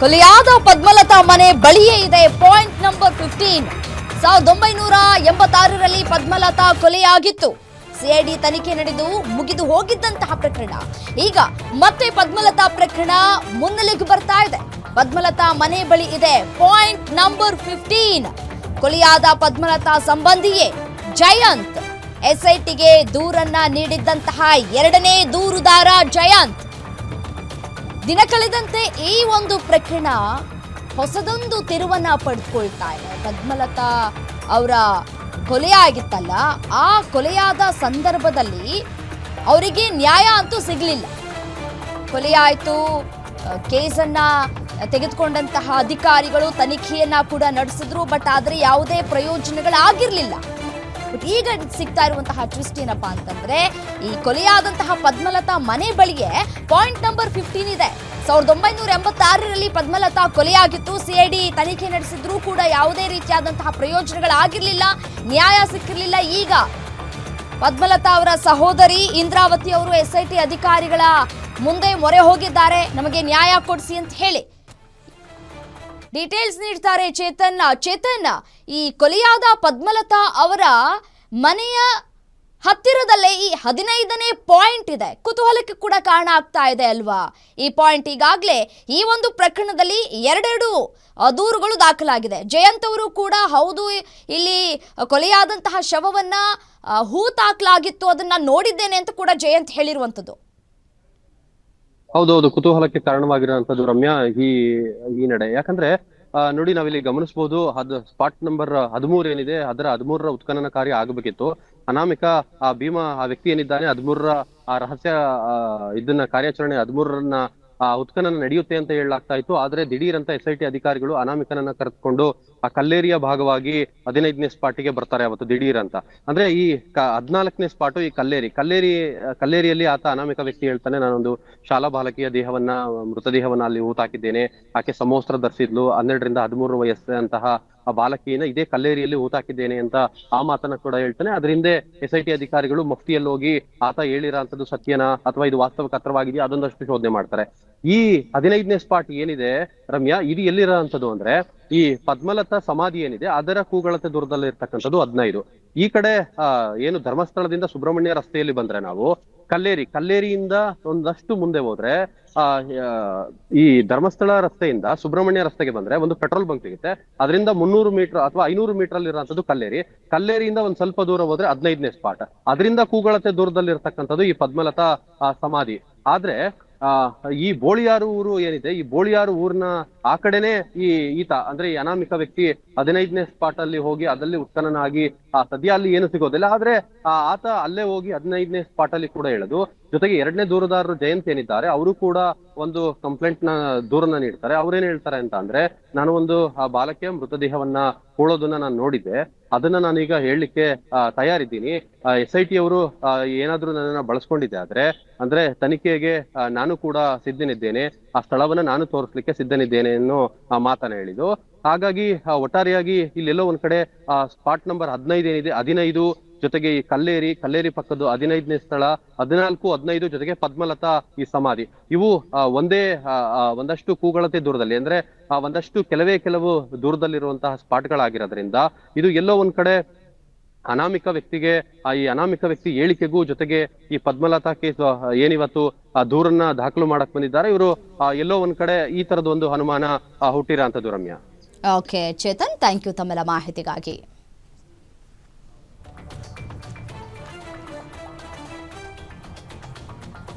ಕೊಲೆಯಾದ ಪದ್ಮಲತಾ ಮನೆ ಬಳಿಯೇ ಇದೆ ಪಾಯಿಂಟ್ ನಂಬರ್ ಫಿಫ್ಟೀನ್. ಸಾವಿರದ ಒಂಬೈನೂರ ಎಂಬತ್ತಾರರಲ್ಲಿ ಪದ್ಮಲತಾ ಕೊಲೆಯಾಗಿತ್ತು. ಸಿಐಡಿ ತನಿಖೆ ನಡೆದು ಮುಗಿದು ಹೋಗಿದ್ದಂತಹ ಪ್ರಕರಣ. ಈಗ ಮತ್ತೆ ಪದ್ಮಲತಾ ಪ್ರಕರಣ ಮುನ್ನೆಲೆಗೆ ಬರ್ತಾ ಇದೆ. ಪದ್ಮಲತಾ ಮನೆ ಬಳಿ ಇದೆ ಪಾಯಿಂಟ್ ನಂಬರ್ ಫಿಫ್ಟೀನ್. ಕೊಲೆಯಾದ ಪದ್ಮಲತಾ ಸಂಬಂಧಿಯೇ ಜಯಂತ್. ಎಸ್ಐಟಿಗೆ ದೂರನ್ನ ನೀಡಿದ್ದಂತಹ ಎರಡನೇ ದೂರುದಾರ ಜಯಂತ್. ದಿನ ಕಳೆದಂತೆ ಈ ಒಂದು ಪ್ರಕರಣ ಹೊಸದೊಂದು ತಿರುವನ್ನ ಪಡೆದುಕೊಳ್ತಾ ಇದೆ. ಪದ್ಮಲತಾ ಅವರ ಕೊಲೆ ಆಗಿತ್ತಲ್ಲ, ಆ ಕೊಲೆಯಾದ ಸಂದರ್ಭದಲ್ಲಿ ಅವರಿಗೆ ನ್ಯಾಯ ಅಂತೂ ಸಿಗಲಿಲ್ಲ. ಕೊಲೆಯಾಯಿತು ಕೇಸನ್ನ ತೆಗೆದುಕೊಂಡಂತಹ ಅಧಿಕಾರಿಗಳು ತನಿಖೆಯನ್ನ ಕೂಡ ನಡೆಸಿದ್ರು, ಬಟ್ ಆದರೆ ಯಾವುದೇ ಪ್ರಯೋಜನಗಳಾಗಿರ್ಲಿಲ್ಲ. ಬಟ್ ಈಗ ಸಿಗ್ತಾ ಇರುವಂತಹ ಟ್ವಿಸ್ಟ್ ಏನಪ್ಪ ಅಂತಂದ್ರೆ, ಈ ಕೊಲೆಯಾದಂತಹ ಪದ್ಮಲತಾ ಮನೆ ಬಳಿಗೆ ಪಾಯಿಂಟ್ ನಂಬರ್ ಫಿಫ್ಟೀನ್ ಇದೆ. ಸಾವಿರದ ಒಂಬೈನೂರ ಎಂಬತ್ತಾರರಲ್ಲಿ ಪದ್ಮಲತಾ ಕೊಲೆಯಾಗಿತ್ತು ಸಿಐಡಿ ತನಿಖೆ ನಡೆಸಿದ್ರೂ ಕೂಡ ಯಾವುದೇ ರೀತಿಯಾದಂತಹ ಪ್ರಯೋಜನಗಳಾಗಿರಲಿಲ್ಲ, ನ್ಯಾಯ ಸಿಕ್ಕಿರಲಿಲ್ಲ. ಈಗ ಪದ್ಮಲತಾ ಅವರ ಸಹೋದರಿ ಇಂದ್ರಾವತಿ ಅವರು ಎಸ್ಐಟಿ ಅಧಿಕಾರಿಗಳ ಮುಂದೆ ಮೊರೆ ಹೋಗಿದ್ದಾರೆ. ನಮಗೆ ನ್ಯಾಯ ಕೊಡಿಸಿ ಅಂತ ಹೇಳಿ. ಡೀಟೇಲ್ಸ್ ನೀಡ್ತಾರೆ ಚೇತನ್ ಚೇತನ್ ಈ ಕೊಲೆಯಾದ ಪದ್ಮಲತಾ ಅವರ ಮನೆಯ ಹತ್ತಿರದಲ್ಲೇ ಈ ಹದಿನೈದನೇ ಪಾಯಿಂಟ್ ಇದೆ. ಕುತೂಹಲಕ್ಕೆ ಕೂಡ ಕಾರಣ ಆಗ್ತಾ ಇದೆ ಅಲ್ವಾ? ಈ ಪಾಯಿಂಟ್ ಈಗಾಗಲೇ ಈ ಒಂದು ಪ್ರಕರಣದಲ್ಲಿ ಎರಡೆರಡು ದೂರುಗಳು ದಾಖಲಾಗಿದೆ. ಜಯಂತ್ ಅವರು ಕೂಡ ಹೌದು, ಇಲ್ಲಿ ಕೊಲೆಯಾದಂತಹ ಶವವನ್ನ ಹೂತಾಕ್ಲಾಗಿತ್ತು. ಅದನ್ನ ನೋಡಿದ್ದೇನೆ ಅಂತ ಕೂಡ ಜಯಂತ್ ಹೇಳಿರುವಂಥದ್ದು. ಹೌದೌದು, ಕುತೂಹಲಕ್ಕೆ ಕಾರಣವಾಗಿರುವಂತದ್ದು ರಮ್ಯಾ ಈ ಈ ನಡೆ. ಯಾಕಂದ್ರೆ ನೋಡಿ ನಾವಿಲ್ಲಿ ಗಮನಿಸಬಹುದು ಅದ್ ಸ್ಪಾಟ್ ನಂಬರ್ ಹದಿಮೂರ್ ಏನಿದೆ, ಅದರ ಹದಿಮೂರರ ಉತ್ಖನನ ಕಾರ್ಯ ಆಗಬೇಕಿತ್ತು. ಅನಾಮಿಕ, ಆ ಭೀಮಾ, ಆ ವ್ಯಕ್ತಿ ಏನಿದ್ದಾನೆ, ಹದಿಮೂರರ, ಆ ರಹಸ್ಯ ಇದನ್ನ ಕಾರ್ಯಾಚರಣೆ ಹದಿಮೂರರನ್ನ ಉತ್ಖನನ ನಡೆಯುತ್ತೆ ಅಂತ ಹೇಳಲಾಗ್ತಾ ಇತ್ತು. ಆದ್ರೆ ದಿಢೀರ್ ಅಂತ ಎಸ್ ಐ ಅಧಿಕಾರಿಗಳು ಅನಾಮಿಕನನ್ನ ಕರೆದುಕೊಂಡು ಆ ಕಲ್ಲೇರಿಯ ಭಾಗವಾಗಿ ಹದಿನೈದನೇ ಸ್ಪಾಟಿಗೆ ಬರ್ತಾರೆ ಅವತ್ತು ದಿಢೀರ್ ಅಂತ. ಅಂದ್ರೆ ಈ ಹದ್ನಾಲ್ಕನೇ ಸ್ಪಾಟು ಈ ಕಲ್ಲೇರಿ. ಕಲ್ಲೇರಿ, ಕಲ್ಲೇರಿಯಲ್ಲಿ ಆತ ಅನಾಮಿಕ ವ್ಯಕ್ತಿ ಹೇಳ್ತಾನೆ, ನಾನೊಂದು ಶಾಲಾ ಬಾಲಕಿಯ ದೇಹವನ್ನ, ಮೃತದೇಹವನ್ನ ಅಲ್ಲಿ ಊತಾಕಿದ್ದೇನೆ ಆಕೆ ಸಮವಸ್ತ್ರ ಧರಿಸಿದ್ಲು. ಹನ್ನೆರಡರಿಂದ ಹದಿಮೂರು ವಯಸ್ಸಿನಂತಹ ಆ ಬಾಲಕಿಯನ್ನ ಇದೇ ಕಲ್ಲೇರಿಯಲ್ಲಿ ಊತಾಕಿದ್ದೇನೆ ಅಂತ ಆ ಮಾತನ್ನ ಕೂಡ ಹೇಳ್ತಾನೆ. ಅದರಿಂದ ಎಸ್ ಐ ಟಿ ಅಧಿಕಾರಿಗಳು ಮಫ್ತಿಯಲ್ಲಿ ಹೋಗಿ, ಆತ ಹೇಳಿರೋಂಥದ್ದು ಸತ್ಯನ? ಅಥವಾ ಇದು ವಾಸ್ತವ ಅದೊಂದಷ್ಟು ಶೋಧನೆ ಮಾಡ್ತಾರೆ. ಈ ಹದಿನೈದನೇ ಸ್ಪಾಟ್ ಏನಿದೆ, ರಮ್ಯಾ, ಇದು ಎಲ್ಲಿರೋಂಥದ್ದು ಅಂದ್ರೆ, ಈ ಪದ್ಮಲತಾ ಸಮಾಧಿ ಏನಿದೆ, ಅದರ ಕೂಗಳತೆ ದೂರದಲ್ಲಿ ಇರ್ತಕ್ಕಂಥದ್ದು ಹದಿನೈದು. ಈ ಕಡೆ ಏನು ಧರ್ಮಸ್ಥಳದಿಂದ ಸುಬ್ರಹ್ಮಣ್ಯ ರಸ್ತೆಯಲ್ಲಿ ಬಂದ್ರೆ ನಾವು ಕಲ್ಲೇರಿ, ಕಲ್ಲೇರಿಯಿಂದ ಒಂದಷ್ಟು ಮುಂದೆ ಹೋದ್ರೆ, ಆ ಈ ಧರ್ಮಸ್ಥಳ ರಸ್ತೆಯಿಂದ ಸುಬ್ರಹ್ಮಣ್ಯ ರಸ್ತೆಗೆ ಬಂದ್ರೆ ಒಂದು ಪೆಟ್ರೋಲ್ ಬಂಕ್ ಸಿಗುತ್ತೆ. ಅದರಿಂದ ಮುನ್ನೂರು ಮೀಟರ್ ಅಥವಾ ಐನೂರು ಮೀಟರ್ ಅಲ್ಲಿ ಇರುವಂತದ್ದು ಕಲ್ಲೇರಿ. ಕಲ್ಲೇರಿಯಿಂದ ಒಂದ್ ಸ್ವಲ್ಪ ದೂರ ಹೋದ್ರೆ ಹದಿನೈದನೇ ಸ್ಪಾಟ್ ಅದರಿಂದ ಕೂಗಳತೆ ದೂರದಲ್ಲಿ ಇರ್ತಕ್ಕಂಥದ್ದು ಈ ಪದ್ಮಲತಾ ಸಮಾಧಿ. ಆದ್ರೆ ಆ, ಈ ಬೋಳಿಯಾರು ಊರು ಏನಿದೆ, ಈ ಬೋಳಿಯಾರು ಊರ್ನ ಆ ಕಡೆನೆ ಈ ಈತ, ಅಂದ್ರೆ ಈ ಅನಾಮಿಕ ವ್ಯಕ್ತಿ ಹದಿನೈದನೇ ಸ್ಪಾಟ್ ಅಲ್ಲಿ ಹೋಗಿ ಅದಲ್ಲಿ ಉತ್ಖನನಾಗಿ ಆ, ಸದ್ಯ ಅಲ್ಲಿ ಏನು ಸಿಗೋದಿಲ್ಲ. ಆದ್ರೆ, ಆ, ಆತ ಅಲ್ಲೇ ಹೋಗಿ ಹದಿನೈದನೇ ಸ್ಪಾಟ್ ಅಲ್ಲಿ ಕೂಡ ಹೇಳುದು ಜೊತೆಗೆ ಎರಡನೇ ದೂರದಾರರು ಜಯಂತ್ ಏನಿದ್ದಾರೆ, ಅವರು ಕೂಡ ಒಂದು ಕಂಪ್ಲೇಂಟ್ನ ದೂರನ್ನ ನೀಡ್ತಾರೆ. ಅವ್ರೇನ್ ಹೇಳ್ತಾರೆ ಅಂತ ಅಂದ್ರೆ, ನಾನು ಒಂದು, ಆ, ಬಾಲಕಿಯ ಮೃತದೇಹವನ್ನ ಹೋಳೋದನ್ನ ನಾನು ನೋಡಿದ್ದೆ. ಅದನ್ನ ನಾನೀಗ ಹೇಳಲಿಕ್ಕೆ ತಯಾರಿದ್ದೀನಿ. ಎಸ್ ಐ ಟಿ ಅವರು ಏನಾದ್ರೂ ನನ್ನನ್ನ ಬಳಸ್ಕೊಂಡಿದ್ದೆ ಆದ್ರೆ, ಅಂದ್ರೆ ತನಿಖೆಗೆ ನಾನು ಕೂಡ ಸಿದ್ಧನಿದ್ದೇನೆ. ಆ ಸ್ಥಳವನ್ನ ನಾನು ತೋರಿಸ್ಲಿಕ್ಕೆ ಸಿದ್ಧನಿದ್ದೇನೆ ಅನ್ನೋ ಮಾತನ್ನ ಹೇಳಿದ್ದು. ಹಾಗಾಗಿ ಒಟ್ಟಾರೆಯಾಗಿ ಇಲ್ಲೆಲ್ಲೋ ಒಂದ್ ಕಡೆ ಸ್ಪಾಟ್ ನಂಬರ್ ಹದಿನೈದು ಏನಿದೆ, ಹದಿನೈದು ಜೊತೆಗೆ ಈ ಕಲ್ಲೇರಿ ಕಲ್ಲೇರಿ ಪಕ್ಕದ್ದು ಹದಿನೈದನೇ ಸ್ಥಳ, ಹದಿನಾಲ್ಕು, ಹದಿನೈದು ಜೊತೆಗೆ ಪದ್ಮಲತಾ ಈ ಸಮಾಧಿ. ಇವು ಒಂದೇ ಒಂದಷ್ಟು ಕೂಗಳತೆ ದೂರದಲ್ಲಿ. ಅಂದ್ರೆ ಒಂದಷ್ಟು ಕೆಲವೇ ಕೆಲವು ದೂರದಲ್ಲಿರುವಂತಹ ಸ್ಪಾಟ್ಗಳಾಗಿರೋದ್ರಿಂದ ಇದು ಎಲ್ಲೋ ಒಂದ್ ಕಡೆ ಅನಾಮಿಕ ವ್ಯಕ್ತಿಗೆ ಈ ಅನಾಮಿಕ ವ್ಯಕ್ತಿ ಹೇಳಿಕೆಗೂ ಜೊತೆಗೆ ಈ ಪದ್ಮಲತಾ ಕೇಸ್ ಏನಿವತ್ತು ದೂರನ್ನ ದಾಖಲು ಮಾಡಕ್ ಬಂದಿದ್ದಾರೆ. ಇವರು ಎಲ್ಲೋ ಒಂದ್ ಕಡೆ ಈ ತರದ ಒಂದು ಅನುಮಾನ ಹುಟ್ಟಿರೋ ಅಂತದ್ದು Ramya. Okay Chetan thank you ತಮ್ಮೆಲ್ಲ ಮಾಹಿತಿಗಾಗಿ.